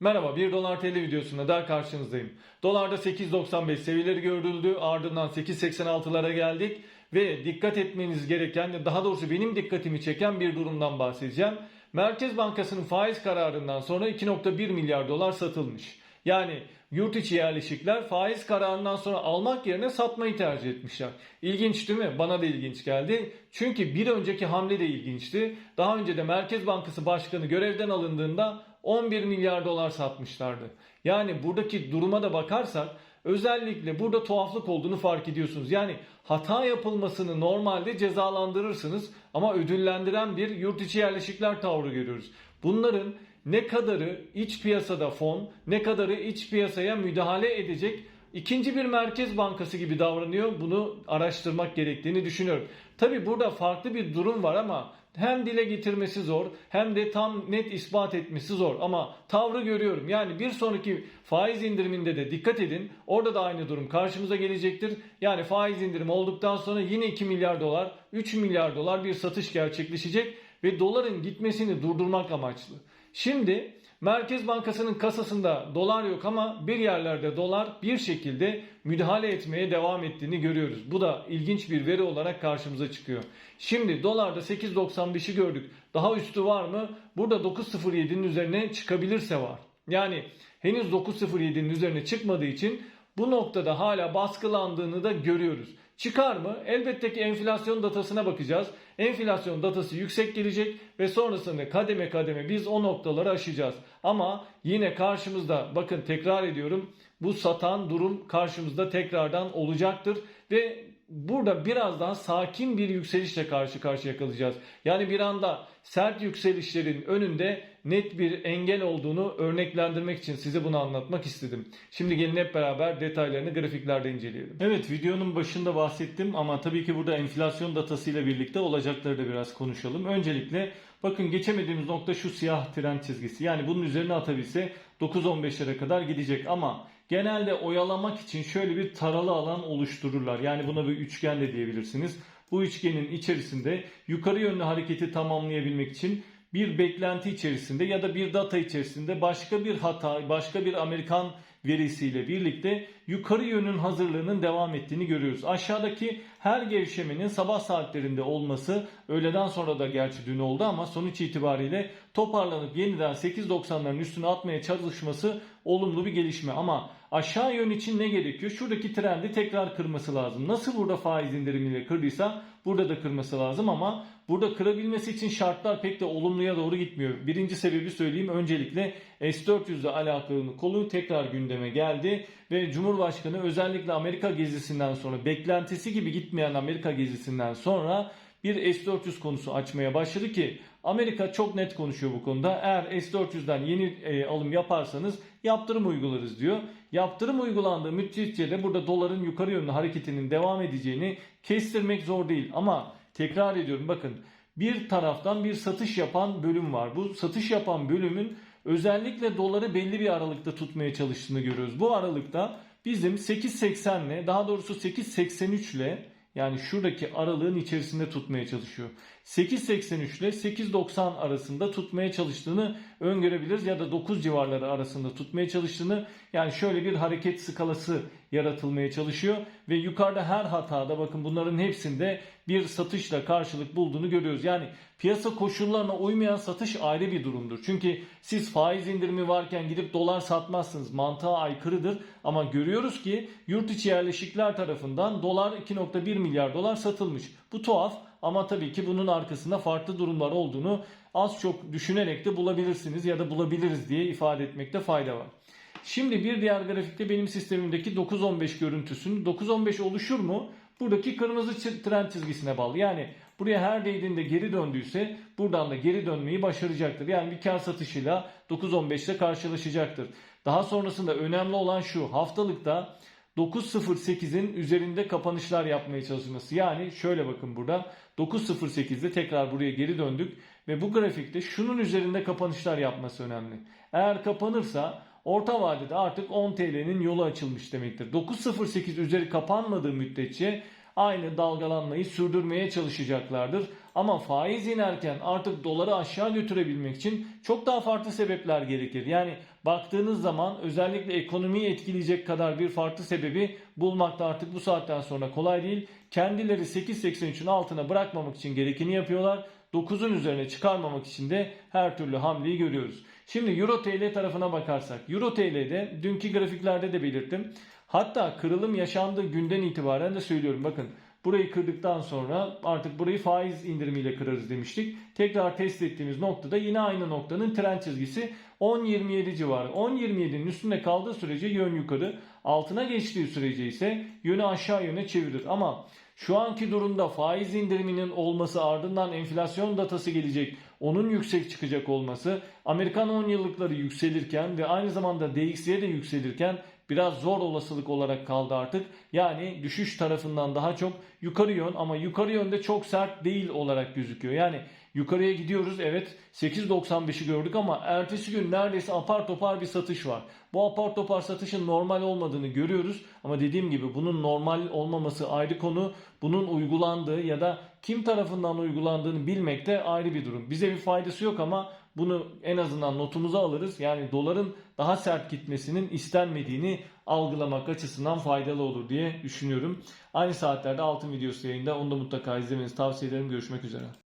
Merhaba, 1 dolar TL videosunda daha karşınızdayım. Dolarda 8.95 seviyeleri görüldü, ardından 8.86'lara geldik ve dikkat etmeniz gereken, daha doğrusu benim dikkatimi çeken bir durumdan bahsedeceğim. Merkez Bankası'nın faiz kararından sonra 2.1 milyar dolar satılmış. Yani yurt içi yerleşikler faiz kararından sonra almak yerine satmayı tercih etmişler. İlginç değil mi? Bana da ilginç geldi. Çünkü bir önceki hamle de ilginçti. Daha önce de Merkez Bankası Başkanı görevden alındığında 11 milyar dolar satmışlardı. Yani buradaki duruma da bakarsak özellikle burada tuhaflık olduğunu fark ediyorsunuz. Yani hata yapılmasını normalde cezalandırırsınız ama ödüllendiren bir yurt içi yerleşikler tavrı görüyoruz. Bunların ne kadarı iç piyasada fon, ne kadarı iç piyasaya müdahale edecek ikinci bir merkez bankası gibi davranıyor. Bunu araştırmak gerektiğini düşünüyorum. Tabi burada farklı bir durum var ama hem dile getirmesi zor hem de tam net ispat etmesi zor ama tavrı görüyorum. Yani bir sonraki faiz indiriminde de dikkat edin. Orada da aynı durum karşımıza gelecektir. Yani faiz indirimi olduktan sonra yine 2 milyar dolar, 3 milyar dolar bir satış gerçekleşecek ve doların gitmesini durdurmak amaçlı. Şimdi Merkez Bankası'nın kasasında dolar yok ama bir yerlerde dolar bir şekilde müdahale etmeye devam ettiğini görüyoruz. Bu da ilginç bir veri olarak karşımıza çıkıyor. Şimdi dolarda 8.95'i gördük. Daha üstü var mı? Burada 9.07'nin üzerine çıkabilirse var. Yani henüz 9.07'nin üzerine çıkmadığı için bu noktada hala baskılandığını da görüyoruz. Çıkar mı? Elbette ki enflasyon datasına bakacağız. Enflasyon datası yüksek gelecek ve sonrasında kademe kademe biz o noktaları aşacağız. Ama yine karşımızda bakın tekrar ediyorum bu satan durum karşımızda tekrardan olacaktır ve burada biraz daha sakin bir yükselişle karşı karşıya kalacağız. Yani bir anda sert yükselişlerin önünde net bir engel olduğunu örneklendirmek için size bunu anlatmak istedim. Şimdi gelin hep beraber detaylarını grafiklerde inceleyelim. Evet videonun başında bahsettim ama tabii ki burada enflasyon datasıyla birlikte olacakları da biraz konuşalım. Öncelikle bakın geçemediğimiz nokta şu siyah trend çizgisi. Yani bunun üzerine atabilse 9-15'lere kadar gidecek ama genelde oyalamak için şöyle bir taralı alan oluştururlar. Yani buna bir üçgen de diyebilirsiniz. Bu üçgenin içerisinde yukarı yönlü hareketi tamamlayabilmek için bir beklenti içerisinde ya da bir data içerisinde başka bir hata, başka bir Amerikan verisiyle birlikte yukarı yönün hazırlığının devam ettiğini görüyoruz. Aşağıdaki her gevşemenin sabah saatlerinde olması öğleden sonra da gerçi dün oldu ama sonuç itibariyle toparlanıp yeniden 8.90'ların üstüne atmaya çalışması olumlu bir gelişme ama aşağı yön için ne gerekiyor? Şuradaki trendi tekrar kırması lazım. Nasıl burada faiz indirimiyle kırdıysa burada da kırması lazım ama burada kırabilmesi için şartlar pek de olumluya doğru gitmiyor. Birinci sebebi söyleyeyim. Öncelikle S-400 ile alakalı konu tekrar gündeme geldi ve Cumhurbaşkanı özellikle Amerika gezisinden sonra beklentisi gibi gitmeyen Amerika gezisinden sonra bir S-400 konusu açmaya başladı ki Amerika çok net konuşuyor bu konuda. Eğer S-400'den yeni e, alım yaparsanız yaptırım uygularız diyor. Yaptırım uygulandığı müddetçe de burada doların yukarı yönlü hareketinin devam edeceğini kestirmek zor değil. Ama tekrar ediyorum bakın bir taraftan bir satış yapan bölüm var. Bu satış yapan bölümün özellikle doları belli bir aralıkta tutmaya çalıştığını görüyoruz. Bu aralıkta bizim 8.80 ile daha doğrusu 8.83 ile yani şuradaki aralığın içerisinde tutmaya çalışıyor. 8.83 ile 8.90 arasında tutmaya çalıştığını öngörebiliriz ya da 9 civarları arasında tutmaya çalıştığını yani şöyle bir hareket skalası yaratılmaya çalışıyor ve yukarıda her hatada bakın bunların hepsinde bir satışla karşılık bulduğunu görüyoruz. Yani piyasa koşullarına uymayan satış ayrı bir durumdur. Çünkü siz faiz indirimi varken gidip dolar satmazsınız. Mantığa aykırıdır ama görüyoruz ki yurt içi yerleşikler tarafından dolar 2.1 milyar dolar satılmış. Bu tuhaf ama tabii ki bunun arkasında farklı durumlar olduğunu az çok düşünerek de bulabilirsiniz ya da bulabiliriz diye ifade etmekte fayda var. Şimdi bir diğer grafikte benim sistemimdeki 9.15 görüntüsünün 9.15 oluşur mu? Buradaki kırmızı trend çizgisine bağlı. Yani buraya her değdiğinde geri döndüyse buradan da geri dönmeyi başaracaktır. Yani bir kar satışıyla 9.15 ile karşılaşacaktır. Daha sonrasında önemli olan şu haftalıkta 9.08'in üzerinde kapanışlar yapmaya çalışması. Yani şöyle bakın burada 9.08'de tekrar buraya geri döndük ve bu grafikte şunun üzerinde kapanışlar yapması önemli. Eğer kapanırsa orta vadede artık 10 TL'nin yolu açılmış demektir. 9.08 üzeri kapanmadığı müddetçe aynı dalgalanmayı sürdürmeye çalışacaklardır. Ama faiz inerken artık doları aşağı götürebilmek için çok daha farklı sebepler gerekir. Yani baktığınız zaman özellikle ekonomiyi etkileyecek kadar bir farklı sebebi bulmakta artık bu saatten sonra kolay değil. Kendileri 8.83'ün altına bırakmamak için gerekeni yapıyorlar. 9'un üzerine çıkarmamak için de her türlü hamleyi görüyoruz. Şimdi Euro TL tarafına bakarsak. Euro TL'de dünkü grafiklerde de belirttim. Hatta kırılım yaşandığı günden itibaren de söylüyorum. Bakın burayı kırdıktan sonra artık burayı faiz indirimiyle kırarız demiştik. Tekrar test ettiğimiz noktada yine aynı noktanın trend çizgisi 10.27 civarı. 10.27'nin üstünde kaldığı sürece yön yukarı. Altına geçtiği sürece ise yönü aşağı yöne çevirir. Ama şu anki durumda faiz indiriminin olması ardından enflasyon datası gelecek. Onun yüksek çıkacak olması Amerikan 10 yıllıkları yükselirken ve aynı zamanda DXY de yükselirken biraz zor olasılık olarak kaldı artık. Yani düşüş tarafından daha çok yukarı yön ama yukarı yönde çok sert değil olarak gözüküyor. Yani yukarıya gidiyoruz evet 8.95'i gördük ama ertesi gün neredeyse apar topar bir satış var. Bu apar topar satışın normal olmadığını görüyoruz ama dediğim gibi bunun normal olmaması ayrı konu. Bunun uygulandığı ya da kim tarafından uygulandığını bilmek de ayrı bir durum. Bize bir faydası yok ama bunu en azından notumuza alırız. Yani doların daha sert gitmesinin istenmediğini algılamak açısından faydalı olur diye düşünüyorum. Aynı saatlerde altın videosu yayında. Onu da mutlaka izlemenizi tavsiye ederim. Görüşmek üzere.